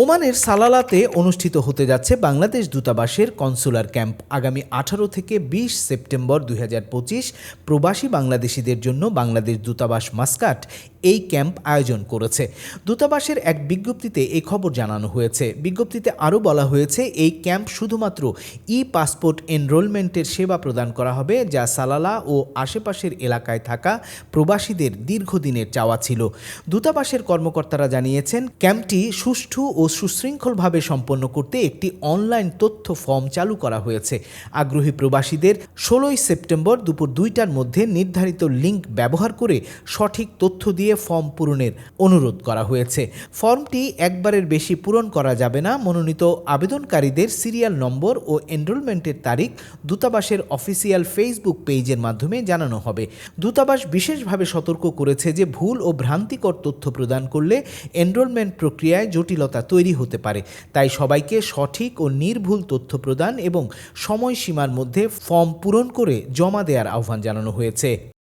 ওমানের সালালাতে অনুষ্ঠিত হতে যাচ্ছে বাংলাদেশ দূতাবাসের কনসুলার ক্যাম্প। আগামী আঠারো থেকে বিশ সেপ্টেম্বর দু হাজার পঁচিশ প্রবাসী বাংলাদেশিদের জন্য বাংলাদেশ দূতাবাস মাস্কাট এই ক্যাম্প আয়োজন করেছে। দূতাবাসের এক বিজ্ঞপ্তিতে এই খবর জানানো হয়েছে। বিজ্ঞপ্তিতে আরও বলা হয়েছে, এই ক্যাম্প শুধুমাত্র ই পাসপোর্ট এনরোলমেন্টের সেবা প্রদান করা হবে, যা সালালা ও আশেপাশের এলাকায় থাকা প্রবাসীদের দীর্ঘদিনের চাওয়া ছিল। দূতাবাসের কর্মকর্তারা জানিয়েছেন, ক্যাম্পটি সুষ্ঠু ও সুশৃঙ্খলভাবে সম্পন্ন করতে একটি অনলাইন তথ্য ফর্ম চালু করা হয়েছে। আগ্রহী প্রবাসীদের ষোলোই সেপ্টেম্বর দুপুর দুইটার মধ্যে নির্ধারিত লিঙ্ক ব্যবহার করে সঠিক তথ্য দিয়ে ফর্ম পূরণের অনুরোধ করা হয়েছে। ফর্মটি একবারের বেশি পূরণ করা যাবে না, মনোনীত আবেদনকারীদের সিরিয়াল নম্বর ও এনরোলমেন্টের তারিখ, দূতাবাসের অফিসিয়াল ফেসবুক পেজের মাধ্যমে জানানো হবে। দূতাবাস বিশেষভাবে সতর্ক করেছে যে ভুল ও ভ্রান্তিকর তথ্য প্রদান করলে এনরোলমেন্ট প্রক্রিয়ায় জটিলতা তৈরি হতে পারে। তাই সবাইকে সঠিক ও নির্ভুল তথ্য প্রদান এবং সময়সীমার মধ্যে ফর্ম পূরণ করে জমা দেওয়ার আহ্বান জানানো হয়েছে।